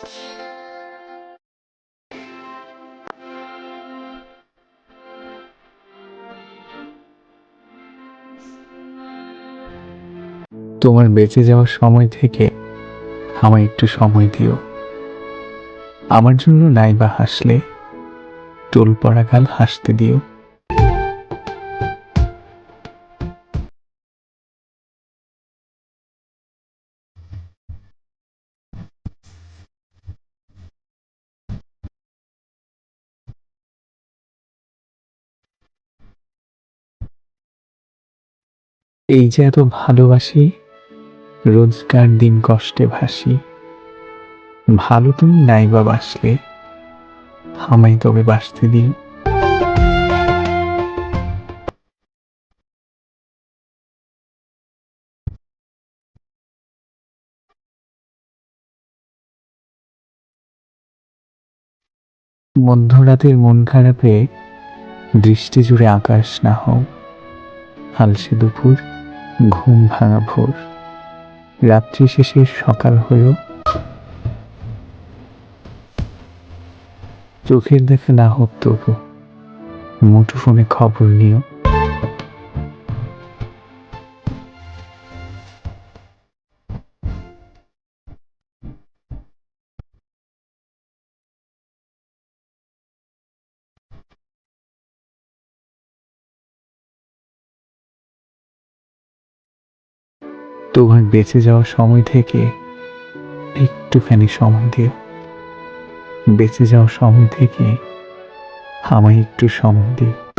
তোমার বেঁচে যাওয়ার সময় থেকে আমায় একটু সময় দিও। আমার জন্য নাইবা হাসলে, টোল পড়া গাল হাসতে দিও। এই যে এত ভালোবাসি, রোজকার দিন কষ্টে ভাসি। ভালো তুমি নাই বা বাসলে, আমায় তবে বাসতে দিন। মধ্যরাতের মন খারাপে দৃষ্টি জুড়ে আকাশ না হও হালসে দুপুর। ঘুম ভাঙা ভোর। রাত্রি শেষে সকাল হয়েও চোখের দেখে না হোক তবু, মুঠোফোনে খবর নিও তোমার বেঁচে যাওয়ার সময় থেকে একটুখানি সময় দিও। বেঁচে যাওয়ার সময় থেকে আমায় একটু সময় দিও।